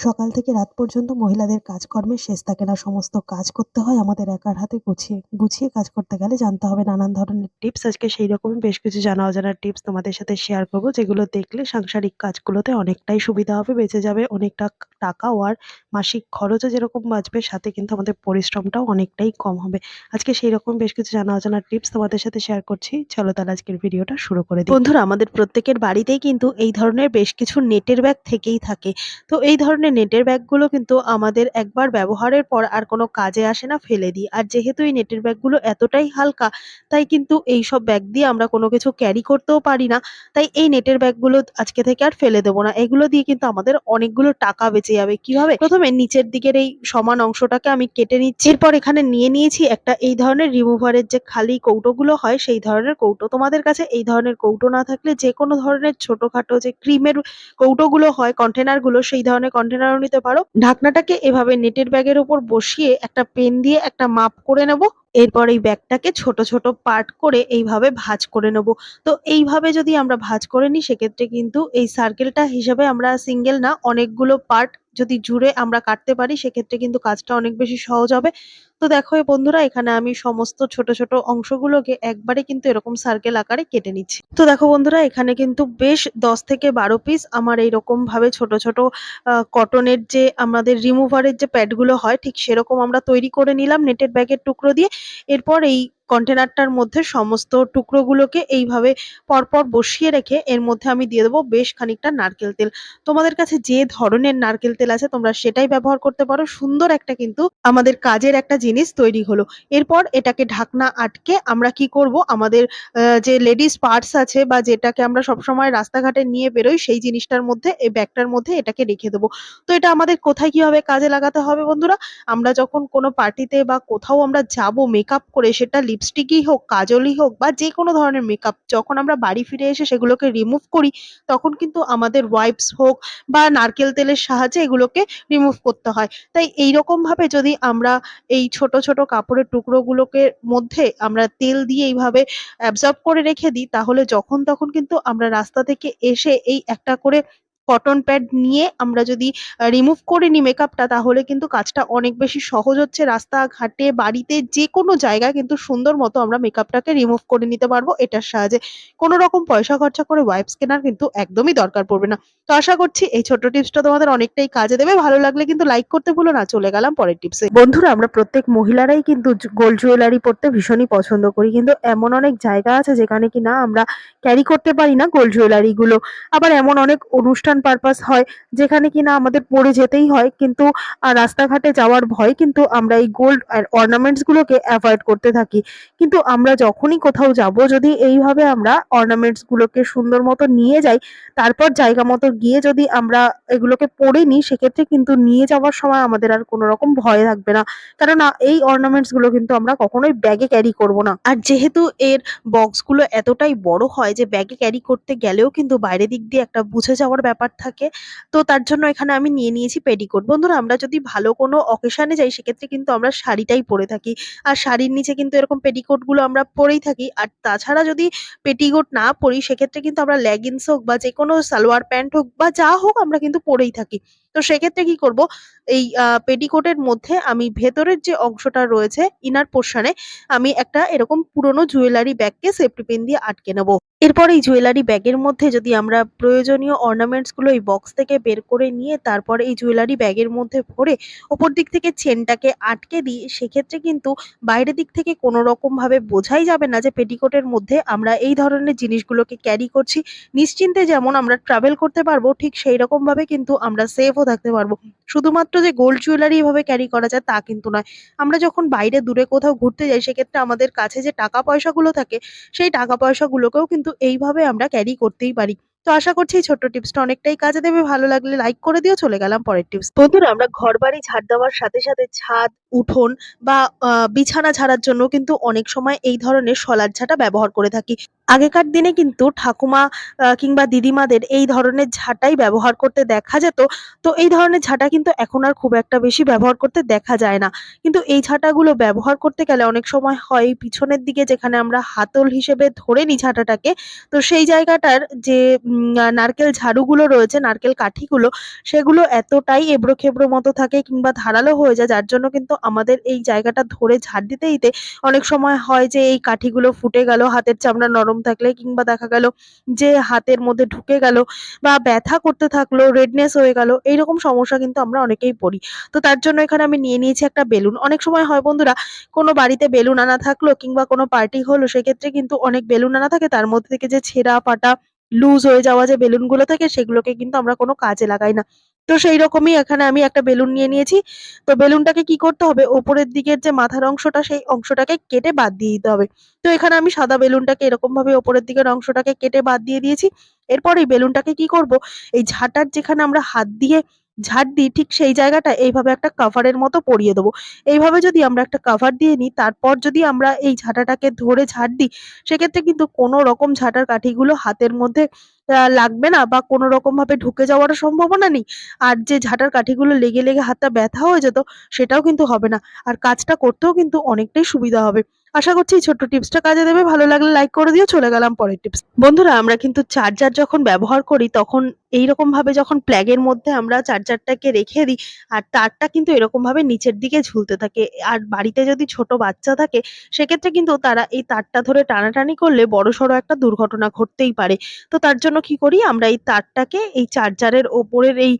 সকাল থেকে রাত পর্যন্ত মহিলাদের কাজকর্মে শেষ থাকে না সমস্ত কাজ করতে হয়। আমাদের একার হাতে গুছিয়ে গুছিয়ে কাজ করতে গেলে জানতে হবে নানান ধরনের টিপস। আজকে সেই রকমই বেশ কিছু জানা অজানা টিপস তোমাদের সাথে শেয়ার করব, যেগুলো দেখলে সাংসারিক কাজগুলোতে অনেকটাই সুবিধা হবে, বেঁচে যাবে, অনেকটা টাকাও আর মাসিক খরচও যেরকম বাঁচবে, সাথে কিন্তু আমাদের পরিশ্রমটাও অনেকটাই কম হবে। আজকে সেই রকম বেশ কিছু জানা অজানা টিপস তোমাদের সাথে শেয়ার করছি। চলো তাহলে আজকের ভিডিওটা শুরু করে দিই। বন্ধুরা, আমাদের প্রত্যেকের বাড়িতেই কিন্তু এই ধরনের বেশ কিছু নেটের ব্যাগ থেকেই থাকে। তো এই ধরনের নেটের ব্যাগগুলো কিন্তু আমাদের একবার ব্যবহারের পর আর কোনো কাজে আসে না, ফেলে দিই। আর যেহেতু এই নেটের ব্যাগগুলো এতটাই হালকা, তাই কিন্তু এই সব ব্যাগ দিয়ে আমরা কোনো কিছু ক্যারি করতেও পারি না। তাই এই নেটের ব্যাগগুলো আজকে থেকে আর ফেলে দেবো না। এগুলো দিয়ে কিন্তু আমাদের অনেকগুলো টাকা বেঁচে যাবে। কীভাবে? প্রথমে নিচের দিকের এই সমান অংশটাকে আমি কেটে নিচ্ছি। এরপর এখানে নিয়ে নিয়েছি একটা এই ধরনের রিমুভারের যে খালি কৌটোগুলো হয়, সেই ধরনের কৌটো। তোমাদের কাছে এই ধরনের কৌটো না থাকলে যে কোনো ধরনের ছোটখাটো যে ক্রিমের কৌটোগুলো হয় কন্টেনারগুলো সেই ধরনের কন্টেনারও নিতে পারো। ঢাকনাটাকে এভাবে নেটের ব্যাগের উপর বসিয়ে একটা পেন দিয়ে একটা মাপ করে নেব। এরপর এই ব্যাগটাকে ছোট ছোট পার্ট করে এইভাবে ভাঁজ করে নেব। তো এইভাবে যদি আমরা ভাঁজ করে নিই, সেক্ষেত্রে কিন্তু এই সার্কেলটা হিসাবে আমরা সিঙ্গেল না, অনেকগুলো পার্ট যদি জুড়ে আমরা কাটতে পারি, সেক্ষেত্রে কিন্তু কাজটা অনেক বেশি সহজ হবে। তো দেখো বন্ধুরা, এখানে আমি সমস্ত ছোট ছোট অংশগুলোকে একবারে কিন্তু এরকম সার্কেল আকারে কেটে নিচ্ছি। তো দেখো বন্ধুরা, এখানে কিন্তু বেশ দশ থেকে বারো পিস আমার এইরকম ভাবে ছোট ছোট কটনের যে আমাদের রিমুভারের যে প্যাডগুলো হয়, ঠিক সেরকম আমরা তৈরি করে নিলাম নেটের ব্যাগের টুকরো দিয়ে। এরপর এই কন্টেনারটার মধ্যে সমস্ত টুকরোগুলোকে এইভাবে পরপর বসিয়ে রেখে এর মধ্যে আমি দিয়ে দেবো বেশ খানিকটা নারকেল তেল। তোমাদের কাছে যে ধরনের নারকেল তেল আছে, তোমরা সেটাই ব্যবহার করতে পারো। সুন্দর একটা কিন্তু আমাদের কাজের একটা জিনিস তৈরি হলো। এরপর এটাকে ঢাকনা আটকে আমরা কি করব? আমাদের যে লেডিস পার্টস আছে বা যেটাকে আমরা সবসময় রাস্তাঘাটে নিয়ে বেরোই, সেই জিনিসটার মধ্যে, এই ব্যাগটার মধ্যে এটাকে রেখে দেবো। তো এটা আমাদের কোথায় কীভাবে কাজে লাগাতে হবে বন্ধুরা? আমরা যখন কোনো পার্টিতে বা কোথাও আমরা যাব মেকআপ করে সেটা লিপস্টিকই হোক, কাজলই হোক বা যে কোনো ধরনের মেকআপ যখন আমরা বাড়ি ফিরে এসে সেগুলোকে রিমুভ করি, তখন কিন্তু আমাদের ওয়াইপস হোক বা নারকেল তেলের সাহায্যে এগুলোকে রিমুভ করতে হয়। তাই এইরকম ভাবে যদি আমরা এই ছোট ছোট কাপড়ের টুকরোগুলোকে মধ্যে আমরা তেল দিয়ে এইভাবে অ্যাবজর্ব করে রেখে দিই, তাহলে যখন তখন কিন্তু আমরা রাস্তা থেকে এসে এই একটা করে কটন প্যাড নিয়ে আমরা যদি রিমুভ করে নিই মেকআপটা তাহলে কিন্তু কাজটা অনেক বেশি সহজ হচ্ছে। রাস্তাঘাটে, বাড়িতে যে কোনো জায়গায় কিন্তু সুন্দর মতো আমরা মেকআপটাকে রিমুভ করে নিতে পারব এটার সাহায্যে। কোনো রকম পয়সা খরচা করে ওয়াইপস কেনার কিন্তু একদমই দরকার পড়বে না। তো আশা করছি এই ছোট্ট টিপসটা তোমাদের অনেকটাই কাজে দেবে। ভালো লাগলে কিন্তু লাইক করতে ভুলো না। চলে গেলাম পরের টিপসে। বন্ধুরা, আমরা প্রত্যেক মহিলারাই কিন্তু গোল্ড জুয়েলারি পরতে ভীষণই পছন্দ করি। কিন্তু এমন অনেক জায়গা আছে যেখানে কি না আমরা ক্যারি করতে পারি না গোল্ড জুয়েলারি গুলো। আবার এমন অনেক অনুষ্ঠান পারপাস হয়, যেখানে কিনা আমাদের পরে যেতেই হয়, কিন্তু রাস্তাঘাটে যাওয়ার ভয় কিন্তু আমরা এই গোল্ড অর্নামেন্টস গুলোকে অ্যাভয়েড করতে থাকি। কিন্তু আমরা যখনই কোথাও যাব, যদি এইভাবে আমরা অর্নামেন্টস গুলোকে সুন্দর মতো নিয়ে যাই, তারপর জায়গা মতো গিয়ে যদি আমরা এগুলোকে পরে নিই, সেক্ষেত্রে কিন্তু নিয়ে যাওয়ার সময় আমাদের আর কোনো রকম ভয় থাকবে না। কেননা, এই অর্নামেন্টসগুলো কিন্তু আমরা কখনোই ব্যাগে ক্যারি করব না। আর যেহেতু এর বক্সগুলো এতটাই বড় হয়, যে ব্যাগে ক্যারি করতে গেলেও কিন্তু বাইরের দিক দিয়ে একটা বুঝে যাওয়ার ব্যাপার থাকে, তো তার জন্য এখানে আমি নিয়ে নিয়েছি পেটিকোট বন্ধুরা, আমরা যদি ভালো কোনো অকেশানে যাই, সেক্ষেত্রে কিন্তু আমরা শাড়িটাই পরে থাকি। আর শাড়ির নিচে কিন্তু এরকম পেটিকোটগুলো আমরা পরেই থাকি। আর তাছাড়া যদি পেটিকোট না পরি, সেক্ষেত্রে কিন্তু আমরা লেগিংস হোক বা যে কোনো সালোয়ার প্যান্ট হোক বা যা হোক, আমরা কিন্তু পরেই থাকি। তো সেক্ষেত্রে কি করব? এই পেটিকোটের মধ্যে আমি ভেতরের যে অংশটা রয়েছে ইনার পোর্শনে আমি একটা এরকম পুরোনো জুয়েলারি ব্যাগকে সেফটি পিন দিয়ে আটকে নেব। এরপর এই জুয়েলারি ব্যাগের মধ্যে যদি আমরা প্রয়োজনীয় অর্নামেন্টসগুলো এই বক্স থেকে বের করে নিয়ে তারপর এই জুয়েলারি ব্যাগের মধ্যে ভরে ওপর দিক থেকে চেনটাকে আটকে দিই, সেক্ষেত্রে কিন্তু বাইরের দিক থেকে কোনো রকম ভাবে বোঝাই যাবে না যে পেটিকোটের মধ্যে আমরা এই ধরনের জিনিসগুলোকে ক্যারি করছি। নিশ্চিন্তে যেমন আমরা ট্রাভেল করতে পারব, ঠিক সেই রকম ভাবে কিন্তু আমরা সেফও থাকতে পারব। শুধুমাত্র যে গোল্ড জুয়েলারি এভাবে ক্যারি করা যায় তা কিন্তু নয়। আমরা যখন বাইরে, দূরে কোথাও ঘুরতে যাই, সেক্ষেত্রে আমাদের কাছে যে টাকা পয়সাগুলো থাকে, সেই টাকা পয়সাগুলোকেও কিন্তু এইভাবে আমরা ক্যারি করতেই পারি। তো আশা করছি এই ছোট্ট টিপসটা অনেকটাই কাজে দেবে। ভালো লাগলে লাইক করে দিও, চলে গেলাম পরের টিপস বন্ধুরা, আমরা ঘর বাড়ি ঝাড় দেওয়ার সাথে সাথে ছাদ, উঠোন বা বিছানা ঝাড়ার জন্য কিন্তু অনেক সময় এই ধরনের শলার ঝাঁটা ব্যবহার করে থাকি। আগেকার দিনে কিন্তু ঠাকুমা কিংবা দিদিমাদের এই ধরনের ঝাঁটাই ব্যবহার করতে দেখা যেত। তো এই ধরনের ঝাঁটা কিন্তু এখন আর খুব একটা বেশি ব্যবহার করতে দেখা যায় না। কিন্তু এই ঝাঁটাগুলো ব্যবহার করতে গেলে অনেক সময় হয় পিছনের দিকে যেখানে আমরা হাতল হিসেবে ধরে নিই ঝাঁটাটাকে, তো সেই জায়গাটার যে নারকেল ঝাড়ুগুলো রয়েছে, নারকেল কাঠিগুলো সেগুলো এতটাই এবড়ো-খেবড়ো মতো থাকে কিংবা ধারালো হয়ে যায় যার জন্য কিন্তু আমাদের এই জায়গাটা ধরে ঝাড় দিতে, দিতে অনেক সময় হয় যে এই কাঠিগুলো ফুটে গেল হাতের চামড়া নরম থাকলে কিংবা দেখা গেল যে হাতের মধ্যে ঢুকে গেল বা ব্যথা করতে থাকল, রেডনেস হয়ে গেল এইরকম সমস্যা কিন্তু আমরা অনেকেই পড়ি। তো তার জন্য এখানে আমি নিয়ে নিয়েছি একটা বেলুন। অনেক সময় হয় বন্ধুরা কোনো বাড়িতে বেলুন আনা থাকল কিংবা কোনো পার্টি হলো সেক্ষেত্রে কিন্তু অনেক বেলুন আনা থাকে তার মধ্যে থেকে যে ছেঁড়া ফাটা লুজ হয়ে যাওয়া যে বেলুনগুলো থাকে সেগুলোকে কিন্তু আমরা কোনো কাজে লাগাই না। তো সেই রকমই এখানে আমি একটা বেলুন নিয়ে নিয়েছি। তো বেলুনটাকে কি করতে হবে ওপরের দিকের যে মাথার অংশটা, সেই অংশটাকে কেটে বাদ দিয়ে দিতে হবে। তো এখানে আমি সাদা বেলুনটাকে এরকমভাবে ওপরের দিকের অংশটাকে কেটে বাদ দিয়ে দিয়েছি। এরপর এই বেলুনটাকে কি করব এই ঝাঁটার যেখানে আমরা হাত দিয়ে ঝাড় দিই, ঠিক সেই জায়গাটায় এইভাবে একটা কাভারের মতো পরিয়ে দেবো। এইভাবে যদি আমরা একটা কাভার দিয়ে নিই, তারপর যদি আমরা এই ঝাঁটাটাকে ধরে ঝাড় দিই, সেক্ষেত্রে কিন্তু কোনো রকম ঝাঁটার কাঠিগুলো হাতের মধ্যে লাগবে না বা কোনো রকমভাবে ঢুকে যাওয়ারও সম্ভাবনা নেই। আর যে ঝাঁটার কাঠিগুলো লেগে, লেগে হাতটা ব্যথা হয়ে যেত সেটাও কিন্তু হবে না। আর কাজটা করতেও কিন্তু অনেকটাই সুবিধা হবে। আশা করছি এই ছোট্ট টিপসটা কাজে দেবে। ভালো লাগলে লাইক করে দিও। চলে গেলাম পরের টিপস। বন্ধুরা, আমরা কিন্তু চার্জার যখন ব্যবহার করি, তখন এইরকমভাবে যখন প্ল্যাগের মধ্যে আমরা চার্জারটাকে রেখে দিই, আর তারটা কিন্তু এরকমভাবে নিচের দিকে ঝুলতে থাকে। আর বাড়িতে যদি ছোট বাচ্চা থাকে, সেক্ষেত্রে কিন্তু তারা এই তারটা ধরে টানাটানি করলে বড়সড় একটা দুর্ঘটনা ঘটতেই পারে। তো তার জন্য কি করি, আমরা এই তারটাকে এই চার্জারের ওপরের এই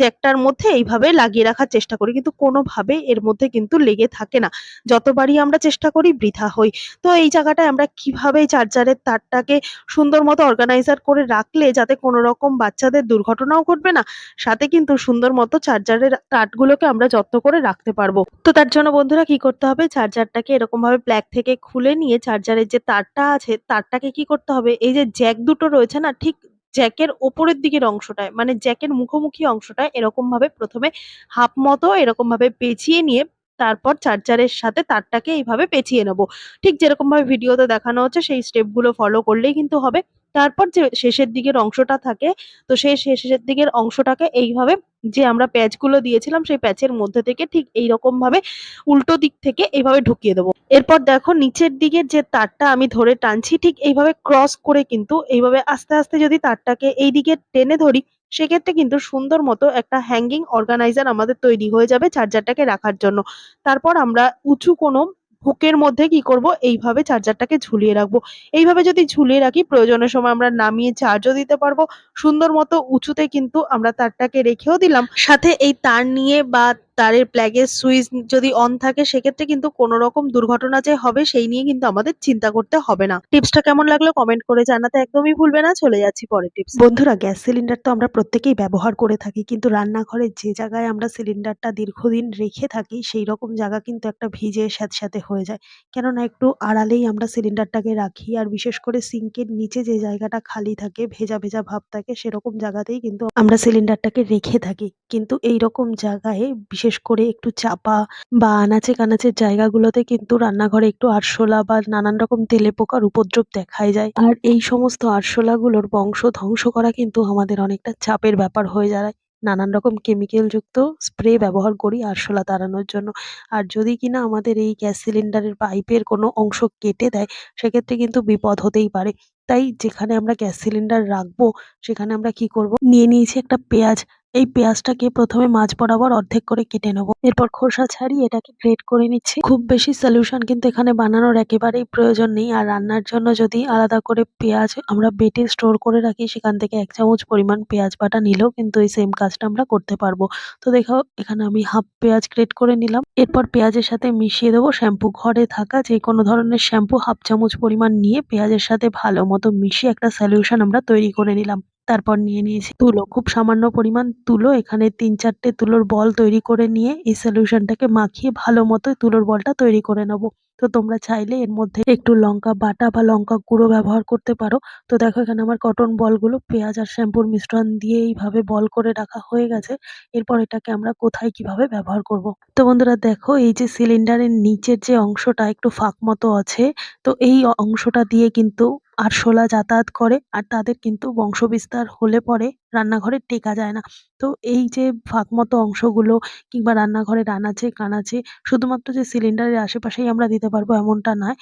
জ্যাকটার মধ্যে এইভাবে লাগিয়ে রাখার চেষ্টা করি। কিন্তু কোনোভাবেই এর মধ্যে কিন্তু লেগে থাকে না। যতবারই আমরা চেষ্টা করি বৃথা হই। তো এই জায়গাটায় আমরা কীভাবে চার্জারের তারটাকে সুন্দর মতো অর্গানাইজার করে রাখলে যাতে কোনো রকম বাচ্চাদের দুর্ঘটনাও ঘটবে না, সাথে কিন্তু সুন্দর মতো চার্জারের তারগুলোকে আমরা যত্ন করে রাখতে পারব। তো তার জন্য বন্ধুরা কি করতে হবে চার্জারটাকে এরকমভাবে প্লাগ থেকে খুলে নিয়ে চার্জারের যে তারটা আছে তারটাকে কি করতে হবে এই যে জ্যাক দুটো রয়েছে না ঠিক জ্যাকের ওপরের দিকের অংশটায় মানে জ্যাকের মুখোমুখি অংশটায় এরকমভাবে ১ম এ হাফ মতো এরকমভাবে পেঁচিয়ে নিয়ে তারপর চার্জারের সাথে তারটাকে এইভাবে পেঁচিয়ে নেব ঠিক যেরকমভাবে ভিডিওতে দেখানো হচ্ছে সেই স্টেপগুলো ফলো করলেই কিন্তু হবে। তারপর যে শেষের দিকের অংশটা থাকে তো সেই শেষের দিকের অংশটাকে এইভাবে যে আমরা প্যাচগুলো দিয়েছিলাম সেই প্যাচের মধ্যে থেকে ঠিক এইরকমভাবে উল্টো দিক থেকে এইভাবে ঢুকিয়ে দেবো। এরপর দেখো নিচের দিকের যে তারটা আমি ধরে টানছি ঠিক এইভাবে ক্রস করে কিন্তু এইভাবে আস্তে, আস্তে যদি তারটাকে এই দিকে টেনে ধরি সেক্ষেত্রে কিন্তু সুন্দর মতো একটা হ্যাঙ্গিং অর্গানাইজার আমাদের তৈরি হয়ে যাবে চার্জারটাকে রাখার জন্য। তারপর আমরা উঁচু কোনো হুকের মধ্যে কি করব এইভাবে চার্জারটাকে ঝুলিয়ে রাখব। এইভাবে যদি ঝুলিয়ে রাখি, প্রয়োজনের সময় আমরা নামিয়ে চার্জও দিতে পারব। সুন্দর মতো উঁচুতে কিন্তু আমরা তারটাকে রেখেও দিলাম। সাথে এই তার নিয়ে বা তারের প্লাগের সুইচ যদি অন থাকে সেক্ষেত্রে কিন্তু কোনো রকম দুর্ঘটনা যে হবে সেই নিয়ে কিন্তু আমাদের চিন্তা করতে হবে না। টিপসটা কেমন লাগল কমেন্ট করে জানাতে একদমই ভুলবে না। চলে যাচ্ছি পরের টিপস। বন্ধুরা গ্যাস সিলিন্ডার তো আমরা প্রত্যেকেই ব্যবহার করে থাকি। কিন্তু রান্নাঘরে যে জায়গায় আমরা সিলিন্ডারটা দীর্ঘদিন রেখে থাকি সেই রকম জায়গা কিন্তু একটা ভিজে স্যাঁতস্যাঁতে হয়ে যায়। কেননা একটু আড়ালেই আমরা সিলিন্ডারটাকে রাখি আর বিশেষ করে সিঙ্কের নিচে যে জায়গাটা খালি থাকে ভেজা, ভেজা ভাব থাকে সেরকম জায়গাতেই কিন্তু আমরা সিলিন্ডারটাকে রেখে থাকি। কিন্তু এইরকম জায়গায় বিশেষ করে একটু চাপা বা আনাচে-কানাচের জায়গাগুলোতে কিন্তু রান্নাঘরে একটু আরশোলা বা নানান রকম তেলে পোকার উপদ্রব দেখাই যায়। আর এই সমস্ত আরশোলাগুলোর বংশ ধ্বংস করা কিন্তু আমাদের অনেকটা চাপের ব্যাপার হয়ে দাঁড়ায়। নানান রকম কেমিক্যাল যুক্ত স্প্রে ব্যবহার করি আরশোলা তাড়ানোর জন্য। আর যদি কিনা আমাদের এই গ্যাস সিলিন্ডারের পাইপের কোনো অংশ কেটে দেয়, সেক্ষেত্রে কিন্তু বিপদ হতেই পারে। তাই যেখানে আমরা গ্যাস সিলিন্ডার রাখব, সেখানে আমরা কি করব নিয়ে নিয়েছি একটা পেঁয়াজ। এই পেঁয়াজটাকে ১ম এ মাঝ বরাবর অর্ধেক করে কেটে নেব। এরপর খোসা ছাড়িয়ে এটাকে গ্রেট করে নিচ্ছি। খুব বেশি সলিউশন কিন্তু এখানে বানানোর একেবারেই প্রয়োজন নেই। আর রান্নার জন্য যদি আলাদা করে পেঁয়াজ আমরা বেটে স্টোর করে রাখি, সেখান থেকে এক চামচ পরিমাণ পেঁয়াজ বাটা নিলেও কিন্তু এই সেম কাজটা আমরা করতে পারব। তো দেখো, এখানে আমি হাফ পেঁয়াজ গ্রেট করে নিলাম। এরপর পেঁয়াজের সাথে মিশিয়ে দেবো শ্যাম্পু। ঘরে থাকা যেকোনো ধরনের শ্যাম্পু হাফ চামচ পরিমাণ নিয়ে পেঁয়াজের সাথে ভালো মতো মিশিয়ে একটা সলিউশন আমরা তৈরি করে নিলাম। তারপর নিয়ে নিয়েছি তুলো। খুব সামান্য পরিমাণ তুলো এখানে তিন চারটে তুলোর বল তৈরি করে নিয়ে এই সলিউশনটাকে মাখিয়ে ভালো মতো তুলোর বলটা তৈরি করে নেব। তো তোমরা চাইলে এর মধ্যে একটু লঙ্কা বাটা বা লঙ্কা গুঁড়ো ব্যবহার করতে পারো। তো দেখো এখানে আমার কটন বলগুলো পেঁয়াজ আর শ্যাম্পুর মিশ্রণ দিয়ে এইভাবে বল করে রাখা হয়ে গেছে। এরপর এটাকে আমরা কোথায় কীভাবে ব্যবহার করব। তো বন্ধুরা দেখো, এই যে সিলিন্ডারের নিচের যে অংশটা একটু ফাঁক মতো আছে, তো এই অংশটা দিয়ে কিন্তু আরশোলা যাতায়াত করে আর তাদের কিন্তু বংশ বিস্তার হলে পরে রান্নাঘরে টেকা যায় না। তো এই যে ফাঁক মতো অংশগুলো কিংবা রান্নাঘরের আনাচে কানাচে শুধুমাত্র যে সিলিন্ডারের আশেপাশেই আমরা দিতে পারব এমনটা নয়।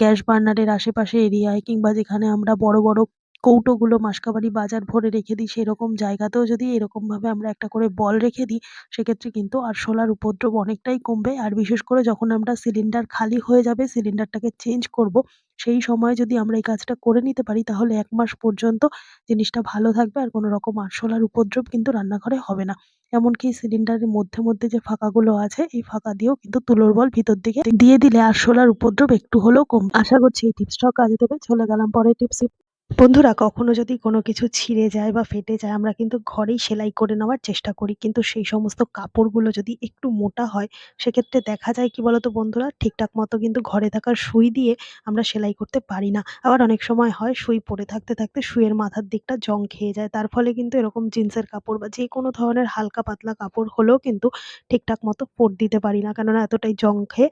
গ্যাস বার্নারের আশেপাশে এরিয়ায় কিংবা যেখানে আমরা বড় বড় কৌটোগুলো মাসকাবারি বাজার ভরে রেখে দিই, সেরকম জায়গাতেও যদি এরকমভাবে আমরা একটা করে বল রেখে দিই, সেক্ষেত্রে কিন্তু আরশোলার উপদ্রব অনেকটাই কমবে। আর বিশেষ করে যখন আমরা সিলিন্ডার খালি হয়ে যাবে, সিলিন্ডারটাকে চেঞ্জ করব, সেই সময় যদি আমরা এই কাজটা করে নিতে পারি, তাহলে এক মাস পর্যন্ত জিনিসটা ভালো থাকবে আর কোনো রকম আরশোলার উপদ্রব কিন্তু রান্নাঘরে হবে না। এমনকি সিলিন্ডারের মধ্যে মধ্যে যে ফাঁকাগুলো আছে, এই ফাঁকা দিয়েও কিন্তু তুলোর বল ভিতর দিকে দিয়ে দিলে আরশোলার উপদ্রব একটু হলেও কম আশা করছি এই টিপসটাও কাজে দেবে। চলে গেলাম পরের টিপসে। বন্ধুরা, কখনো যদি কোনো কিছু ছিঁড়ে যায় বা ফেটে যায়, আমরা কিন্তু ঘরেই সেলাই করে নেওয়ার চেষ্টা করি। কিন্তু সেই সমস্ত কাপড়গুলো যদি একটু মোটা হয়, সেক্ষেত্রে দেখা যায় কি বলতো বন্ধুরা, ঠিকঠাক মতো কিন্তু ঘরে থাকা সুই দিয়ে আমরা সেলাই করতে পারি না। আবার অনেক সময় হয়, সুই পরে থাকতে থাকতে সুইয়ের মাথার দিকটা জং খেয়ে যায়। তার ফলে কিন্তু এরকম জিন্সের কাপড় বা যে কোনো ধরনের হালকা পাতলা কাপড় হলেও কিন্তু ঠিকঠাক মতো পর দিতে পারি না। কেননা এতটাই জং খেয়ে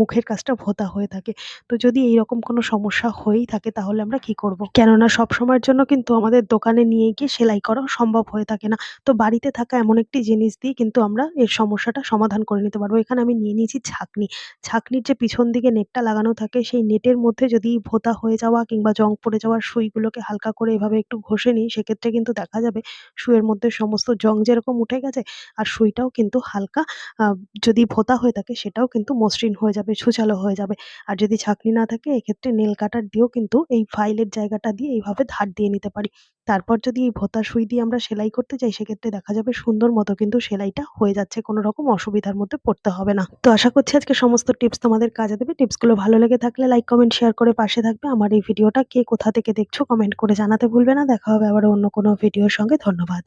মুখের কাজটা ভোঁতা হয়ে থাকে। তো যদি এইরকম কোনো সমস্যা হয়েই থাকে, তাহলে আমরা কি করব? কেননা সব সময়ের জন্য কিন্তু আমাদের দোকানে নিয়ে গিয়ে সেলাই করা সম্ভব হয়ে থাকে না। তো বাড়িতে থাকা এমন একটি জিনিস দিয়ে কিন্তু আমরা এর সমস্যাটা সমাধান করে নিতে পারব। এখানে আমি নিয়ে নিয়েছি ছাঁকনি। ছাঁকনির যে পিছন দিকে নেটটা লাগানো থাকে, সেই নেটের মধ্যে যদি ভোঁতা হয়ে যাওয়া কিংবা জং পড়ে যাওয়ার সুইগুলোকে হালকা করে এভাবে একটু ঘষে নিই, সেক্ষেত্রে কিন্তু দেখা যাবে সুইয়ের মধ্যে সমস্ত জং যেরকম উঠে গেছে, আর সুইটাও কিন্তু হালকা যদি ভোঁতা হয়ে থাকে, সেটাও কিন্তু মসৃণ হয়ে যাবে, সুচালো হয়ে যাবে। আর যদি ছাঁকনি না থাকে, এক্ষেত্রে নেল কাটার দিয়েও কিন্তু এই ফাইলের জায়গাটা দিয়ে এইভাবে ধার দিয়ে নিতে পারি। তারপর যদি এই ভোতা সুই দিয়ে আমরা সেলাই করতে চাই সেক্ষেত্রে দেখা যাবে সুন্দর মতো কিন্তু সেলাইটা হয়ে যাচ্ছে, কোনো রকম অসুবিধার মধ্যে পড়তে হবে না। তো আশা করছি আজকে সমস্ত টিপস তোমাদের কাজে দেবে। টিপসগুলো ভালো লেগে থাকলে লাইক, কমেন্ট, শেয়ার করে পাশে থাকবে। আমার এই ভিডিওটা কে কোথা থেকে দেখছ, কমেন্ট করে জানাতে ভুলবে না। দেখা হবে আবার অন্য কোনো ভিডিওর সঙ্গে। ধন্যবাদ।